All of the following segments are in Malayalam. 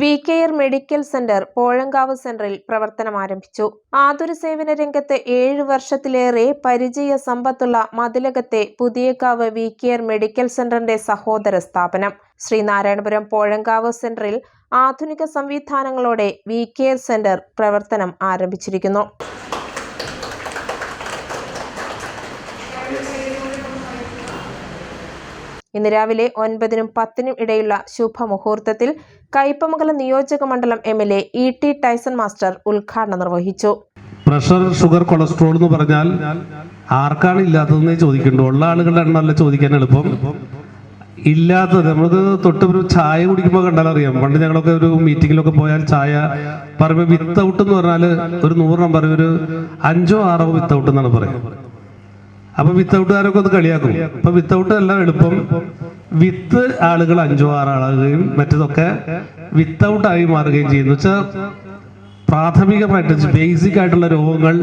We care medical centre Pozhankavu സെന്ററിൽ പ്രവർത്തനം ആരംഭിച്ചു. ആതുര സേവന രംഗത്ത് ഏഴ് വർഷത്തിലേറെ പരിചയ സമ്പത്തുള്ള മതിലകത്തെ പുതിയക്കാവ് വി കെയർ മെഡിക്കൽ സെന്ററിന്റെ സഹോദര സ്ഥാപനം. ശ്രീനാരായണപുരം പോഴങ്കാവ് സെന്ററിൽ ആധുനിക സംവിധാനങ്ങളോടെ വി കെയർ സെന്റർ പ്രവർത്തനം ആരംഭിച്ചിരിക്കുന്നു. ഇന്ന് രാവിലെ ഒൻപതിനും പത്തിനും ഇടയിലുള്ള ശുഭമുഹൂർത്തത്തിൽ കയ്പമംഗലം നിയോജക മണ്ഡലം M L A E T Tyson master ഉദ്ഘാടനം നിർവഹിച്ചു. പ്രഷർ ഷുഗർ കൊളസ്ട്രോൾ എന്ന് പറഞ്ഞാൽ ആർക്കാണ് ഇല്ലാത്തതെന്ന് ചോദിക്കണ്ടു. ഉള്ള ആളുകളുടെ എണ്ണമല്ല ചോദിക്കാൻ എളുപ്പം. ഇല്ലാത്തത് നമുക്ക് തൊട്ട് ഒരു ചായ കുടിക്കുമ്പോൾ കണ്ടാൽ അറിയാം. പണ്ട് ഞങ്ങളൊക്കെ ഒരു മീറ്റിങ്ങിലൊക്കെ പോയാൽ ചായ പറയുമ്പോൾ വിത്തൗട്ട് എന്ന് പറഞ്ഞാൽ ഒരു നൂറെണ്ണം പറയും ഒരു അഞ്ചോ ആറോ വിത്തൗട്ട് എന്നാണ് പറയുക. അപ്പൊ വിത്തൗട്ടുകാരൊക്കെ ഒന്ന് കളിയാക്കും? അപ്പൊ വിത്തൗട്ട് എല്ലാം എളുപ്പം. വിത്ത് ആളുകൾ അഞ്ചോ ആറോ ആളുകയും മറ്റതൊക്കെ വിത്തൗട്ട് ആയി മാറുകയും ചെയ്യുന്നു. വെച്ചാൽ പ്രാഥമികമായിട്ട് ബേസിക് ആയിട്ടുള്ള രോഗങ്ങൾ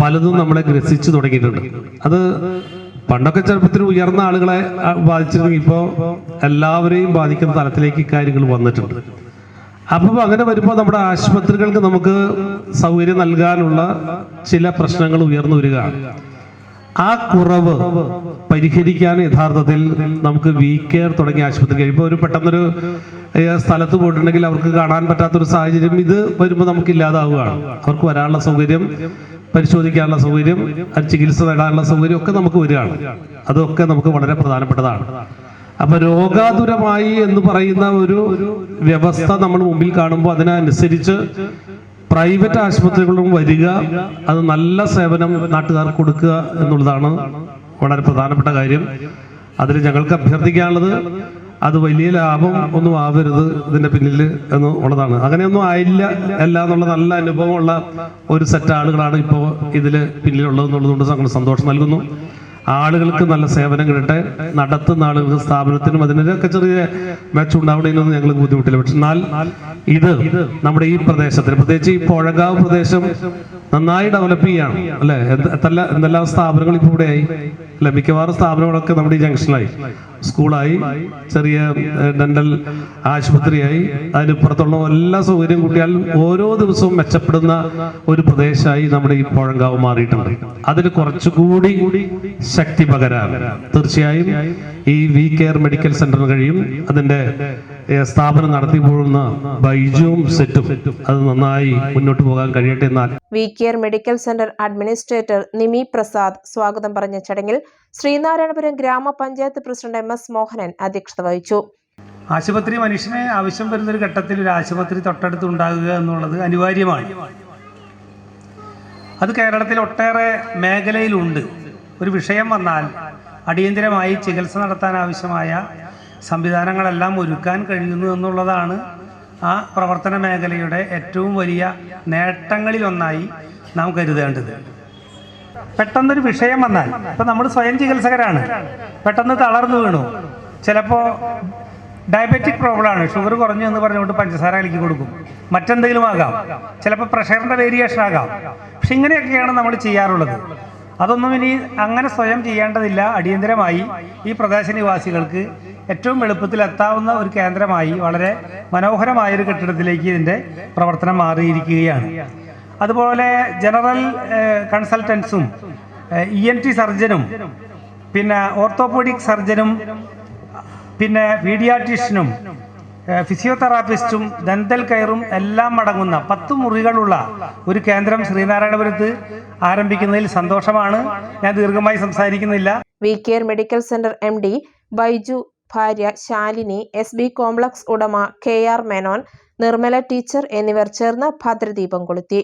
പലതും നമ്മളെ ഗ്രസിച്ചു തുടങ്ങിയിട്ടുണ്ട്. അത് പണ്ടൊക്കെ ചെറുപ്പത്തിൽ ഉയർന്ന ആളുകളെ ബാധിച്ചിരുന്നെങ്കിൽ ഇപ്പോൾ എല്ലാവരെയും ബാധിക്കുന്ന തലത്തിലേക്ക് ഇക്കാര്യങ്ങൾ വന്നിട്ടുണ്ട്. അപ്പോൾ അങ്ങനെ വരുമ്പോൾ നമ്മുടെ ആശുപത്രികൾക്ക് നമുക്ക് സൗകര്യം നൽകാനുള്ള ചില പ്രശ്നങ്ങൾ ഉയർന്നു വരികയാണ്. ആ കുറവ് പരിഹരിക്കാൻ യഥാർത്ഥത്തിൽ നമുക്ക് വി കെയർ തുടങ്ങിയ ആശുപത്രി കഴിയുമ്പോൾ ഒരു പെട്ടെന്നൊരു സ്ഥലത്ത് പോയിട്ടുണ്ടെങ്കിൽ അവർക്ക് കാണാൻ പറ്റാത്തൊരു സാഹചര്യം ഇത് വരുമ്പോൾ നമുക്ക് ഇല്ലാതാവുകയാണ്. അവർക്ക് വരാനുള്ള സൗകര്യം പരിശോധിക്കാനുള്ള സൗകര്യം ചികിത്സ നേടാനുള്ള സൗകര്യം ഒക്കെ നമുക്ക് വരികയാണ്. അതൊക്കെ നമുക്ക് വളരെ പ്രധാനപ്പെട്ടതാണ്. അപ്പൊ രോഗാതുരമായി എന്ന് പറയുന്ന ഒരു വ്യവസ്ഥ നമ്മൾ മുമ്പിൽ കാണുമ്പോൾ അതിനനുസരിച്ച് പ്രൈവറ്റ് ആശുപത്രികളിലും വരിക അത് നല്ല സേവനം നാട്ടുകാർക്ക് കൊടുക്കുക എന്നുള്ളതാണ് വളരെ പ്രധാനപ്പെട്ട കാര്യം. അതിൽ ഞങ്ങൾക്ക് അഭ്യർത്ഥിക്കാനുള്ളത് അത് വലിയ ലാഭം ഒന്നും ആവരുത് ഇതിന്റെ പിന്നിൽ എന്ന് ഉള്ളതാണ്. അങ്ങനെയൊന്നും ആയില്ല അല്ല എന്നുള്ള നല്ല അനുഭവമുള്ള ഒരു സെറ്റ് ആളുകളാണ് ഇപ്പോൾ ഇതിൽ പിന്നിലുള്ളത് എന്നുള്ളതുകൊണ്ട് സന്തോഷം നൽകുന്നു. ആളുകൾക്ക് നല്ല സേവനം കിട്ടട്ടെ. നടത്തുന്ന ആളുകൾക്ക് സ്ഥാപനത്തിനും അതിനൊക്കെ ചെറിയ മെച്ചുണ്ടാവണേനൊന്നും ഞങ്ങൾ ബുദ്ധിമുട്ടില്ല. പക്ഷെ എന്നാൽ ഇത് നമ്മുടെ ഈ പ്രദേശത്തിന് പ്രത്യേകിച്ച് ഈ പുഴകാവ് പ്രദേശം നന്നായി ഡെവലപ്പ് ചെയ്യാണ്. അല്ലെ? എന്തെല്ലാം എന്തെല്ലാം സ്ഥാപനങ്ങൾ ഇപ്പോൾ ഇവിടെയായി. അല്ലെ? മിക്കവാറും സ്ഥാപനങ്ങളൊക്കെ നമ്മുടെ ഈ ജംഗ്ഷനിലായി സ്കൂളായി ചെറിയ ഡെന്റൽ ആശുപത്രിയായി. അതിനിപ്പുറത്തുള്ള എല്ലാ സൗകര്യം കൂട്ടിയാൽ ഓരോ ദിവസവും മെച്ചപ്പെടുന്ന ഒരു പ്രദേശമായി നമ്മുടെ ഈ പുഴങ്കാവ് മാറിയിട്ടുണ്ട്. അതിൽ കുറച്ചുകൂടി ശക്തി പകരാൻ തീർച്ചയായും ഈ വി കെയർ മെഡിക്കൽ സെന്ററിന് കഴിയും. അതിന്റെ സ്ഥാപനം നടത്തി പോകുന്ന ബൈജുവും സെറ്റും അത് നന്നായി മുന്നോട്ട് പോകാൻ കഴിയട്ടെ എന്നാൽ. We care medical centre administrator Nimi Prasad സ്വാഗതം പറഞ്ഞ ചടങ്ങിൽ ശ്രീനാരായണപുരം ഗ്രാമപഞ്ചായത്ത് പ്രസിഡന്റ് എം എസ് മോഹനൻ അധ്യക്ഷത വഹിച്ചു. ആശുപത്രി മനുഷ്യനെ ആവശ്യം വരുന്നൊരു ഘട്ടത്തിൽ ഒരു ആശുപത്രി തൊട്ടടുത്ത് ഉണ്ടാകുക എന്നുള്ളത് അനിവാര്യമാണ്. അത് കേരളത്തിൽ ഒട്ടേറെ മേഖലയിലുണ്ട്. ഒരു വിഷയം വന്നാൽ അടിയന്തിരമായി ചികിത്സ നടത്താൻ ആവശ്യമായ സംവിധാനങ്ങളെല്ലാം ഒരുക്കാൻ കഴിയുന്നു എന്നുള്ളതാണ് ആ പ്രവർത്തന മേഖലയുടെ ഏറ്റവും വലിയ നേട്ടങ്ങളിലൊന്നായി നാം കരുതേണ്ടത്. പെട്ടെന്നൊരു വിഷയം വന്നാൽ. ഇപ്പം നമ്മൾ സ്വയം ചികിത്സകരാണ്. പെട്ടെന്ന് തളർന്നു വീണു. ചിലപ്പോൾ ഡയബറ്റിക് പ്രോബ്ലം ആണ്. ഷുഗർ കുറഞ്ഞു എന്ന് പറഞ്ഞുകൊണ്ട് പഞ്ചസാര കലക്കി കൊടുക്കും. മറ്റെന്തെങ്കിലും ആകാം. ചിലപ്പോൾ പ്രഷറിന്റെ വേരിയേഷൻ ആകാം. പക്ഷെ ഇങ്ങനെയൊക്കെയാണ് നമ്മൾ ചെയ്യാറുള്ളത്. അതൊന്നും ഇനി അങ്ങനെ സ്വയം ചെയ്യേണ്ടതില്ല. അടിയന്തരമായി ഈ പ്രദേശ നിവാസികൾക്ക് ഏറ്റവും എളുപ്പത്തിൽ എത്താവുന്ന ഒരു കേന്ദ്രമായി വളരെ മനോഹരമായ ഒരു കെട്ടിടത്തിലേക്ക് ഇതിന്റെ പ്രവർത്തനം മാറിയിരിക്കുകയാണ്. അതുപോലെ ജനറൽ കൺസൾട്ടൻസും ഇ എൻ ടി സർജനും പിന്നെ ഓർത്തോപോഡിക് സർജനും പിന്നെ പീഡിയാട്രീഷ്യനും ഫിസിയോതെറാപ്പിസ്റ്റും ദന്തൽ കയറും എല്ലാം അടങ്ങുന്ന പത്ത് മുറികളുള്ള ഒരു കേന്ദ്രം ശ്രീനാരായണപുരത്ത് ആരംഭിക്കുന്നതിൽ സന്തോഷമാണ്. ഞാൻ ദീർഘമായി സംസാരിക്കുന്നില്ല. We care medical centre M D Baiju ഭാര്യ ശാലിനി എസ് ബി കോംപ്ലക്സ് ഉടമ K R Menon Nirmala teacher എന്നിവർ ചേർന്ന് ഭദ്രദീപം കൊളുത്തി.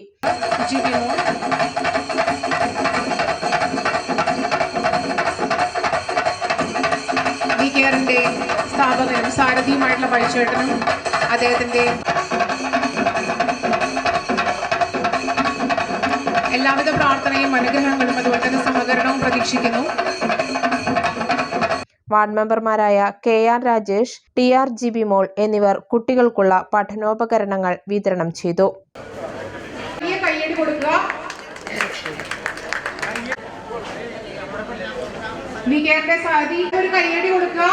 കെയറിന്റെ സ്ഥാപകനും സാരഥിയുമായിട്ടുള്ള പഴിച്ചേട്ടനും അദ്ദേഹത്തിന്റെ എല്ലാവിധ പ്രാർത്ഥനയും അനുഗ്രഹങ്ങളും അതുപോലെ തന്നെ സഹകരണവും പ്രതീക്ഷിക്കുന്നു. വാർഡ് മെമ്പർമാരായ K R Rajesh T R Jibimol എന്നിവർ കുട്ടികൾക്കുള്ള പഠനോപകരണങ്ങൾ വിതരണം ചെയ്തു. ഒരു കൊടുക്കുക.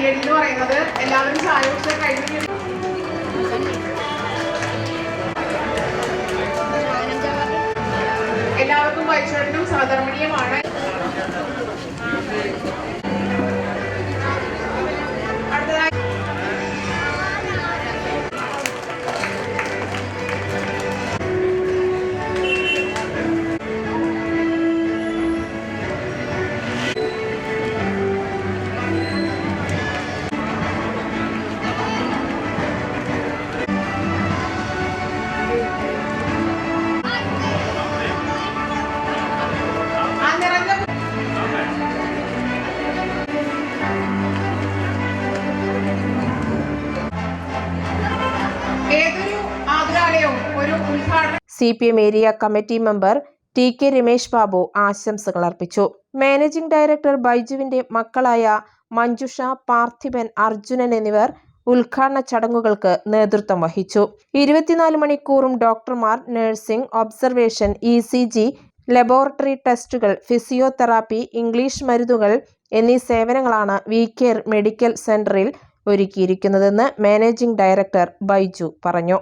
കയ്യടി എന്ന് പറയുന്നത് എല്ലാവരും ചായ കുടിച്ച് എല്ലാവർക്കും വൈശ്വരനും സഹധർമ്മിണിയുമാണ്. C P M area committee member T K Ramesh Babu ആശംസകൾ അർപ്പിച്ചു. മാനേജിംഗ് ഡയറക്ടർ ബൈജുവിന്റെ മക്കളായ മഞ്ജുഷ പാർത്ഥിപൻ അർജുനൻ എന്നിവർ ഉദ്ഘാടന ചടങ്ങുകൾക്ക് നേതൃത്വം വഹിച്ചു. ഇരുപത്തിനാല് മണിക്കൂറും ഡോക്ടർമാർ nursing observation E C G laboratory ടെസ്റ്റുകൾ ഫിസിയോതെറാപ്പി ഇംഗ്ലീഷ് മരുന്നുകൾ എന്നീ സേവനങ്ങളാണ് വി കെയർ മെഡിക്കൽ സെന്ററിൽ ഒരുക്കിയിരിക്കുന്നതെന്ന് മാനേജിംഗ് ഡയറക്ടർ ബൈജു പറഞ്ഞു.